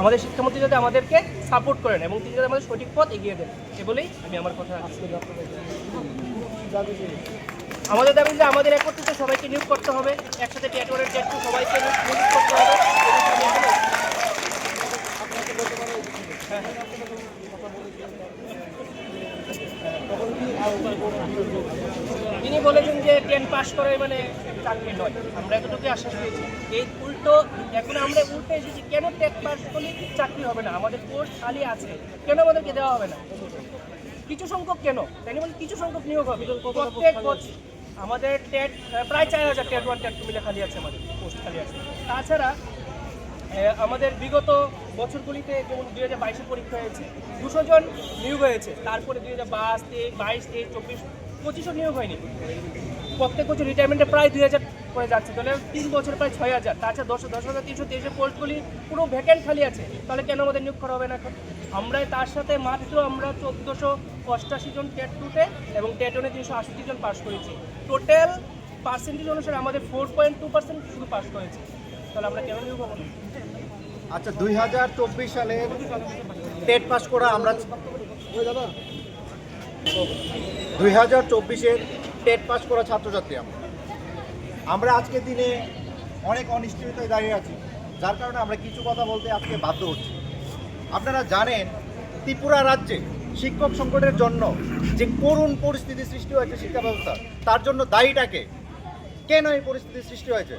আমাদের শিক্ষামন্ত্রী যাতে আমাদেরকে সাপোর্ট করেন এবং তিনি যাতে আমাদের সঠিক পথ এগিয়ে দেন এ বলেই আমি আমার কথা রাখছি। আমাদের দাবি যে আমাদের একত্রিত সবাইকে নিয়োগ করতে হবে একসাথে টেটওয়ারের টেট সবাইকে নিয়োগ করতে হবে। হ্যাঁ। তিনি বলেছেন যে টেন পাস করে মানে চাকরি নয়। আমরা এতটুকু আশ্বাস পেয়েছি। এই উল্টো এখন আমরা উল্টে এসেছি কেন টেট পাস করলে চাকরি হবে না? আমাদের কোর্স খালি আছে কেন আমাদেরকে দেওয়া হবে না? কিছু সংখ্যক কেন? তাই বলে কিছু সংখ্যক নিয়োগ হবে। প্রত্যেক বছর আমাদের টেট প্রায় চার হাজার টেট ওয়ান টেট টু মিলে খালি আছে আমাদের পোস্ট খালি আছে। তাছাড়া আমাদের বিগত বছরগুলিতে যেমন দুই হাজার বাইশে পরীক্ষা হয়েছে, দুশো জন নিয়োগ হয়েছে, তারপরে দুই হাজার বাইশ, তেইশ বাইশ, তেইশ, চব্বিশ, পঁচিশও নিয়োগ হয়নি। প্রত্যেক বছর রিটায়ারমেন্টে প্রায় দুই হাজার করে যাচ্ছে, তাহলে তিন বছর প্রায় ছয় হাজার, তাছাড়া দশ দশ হাজার তিনশো তেইশের পোস্টগুলি পুরো ভ্যাকেন্ট খালি আছে, তাহলে কেন আমাদের নিয়োগ করা হবে না এখন? আমরা তার সাথে মাত্র আমরা চোদ্দোশো অষ্টাশি জন টেট টুতে এবং টেট ওনে তিনশো আশি জন পাস করেছি। টোটাল পার্সেন্টেজ অনুসারে আমাদের ফোর পয়েন্ট টু পার্সেন্ট শুধু পাস করেছে। তাহলে আচ্ছা দুই হাজার চব্বিশ সালে টেট পাস করা আমরা দুই হাজার চব্বিশের টেট পাস করা ছাত্রছাত্রী আমরা। আমরা আজকের দিনে অনেক অনিশ্চয়তায় দাঁড়িয়ে আছি, যার কারণে আমরা কিছু কথা বলতে আজকে বাধ্য হচ্ছি। আপনারা জানেন, ত্রিপুরা রাজ্যে শিক্ষক সংকটের জন্য যে করুণ পরিস্থিতি সৃষ্টি হয়েছে শিক্ষা ব্যবস্থা, তার জন্য দায়ীটাকে কেন এই পরিস্থিতির সৃষ্টি হয়েছে?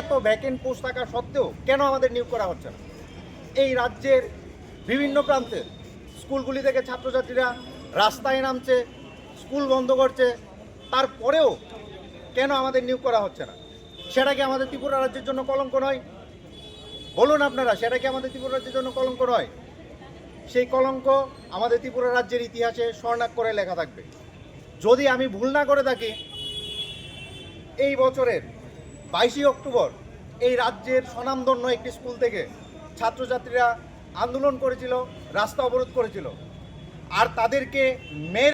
এত ভ্যাকেন্ট পোস্ট থাকা সত্ত্বেও কেন আমাদের নিয়োগ করা হচ্ছে না? এই রাজ্যের বিভিন্ন প্রান্তের স্কুলগুলি থেকে ছাত্রছাত্রীরা রাস্তায় নামছে, স্কুল বন্ধ করছে, তারপরেও কেন আমাদের নিয়োগ করা হচ্ছে না? সেটা কি আমাদের ত্রিপুরা রাজ্যের জন্য কলঙ্ক নয়? বলুন আপনারা, সেটা কি আমাদের ত্রিপুরা রাজ্যের জন্য কলঙ্ক নয়? সেই কলঙ্ক আমাদের ত্রিপুরা রাজ্যের ইতিহাসে স্বর্ণাক্ষরে লেখা থাকবে। যদি আমি ভুল না করে থাকি এই বছরের বাইশে অক্টোবর এই রাজ্যের স্বনামধন্য একটি স্কুল থেকে ছাত্রছাত্রীরা আন্দোলন করেছিল, রাস্তা অবরোধ করেছিল। আর তাদেরকে মেরে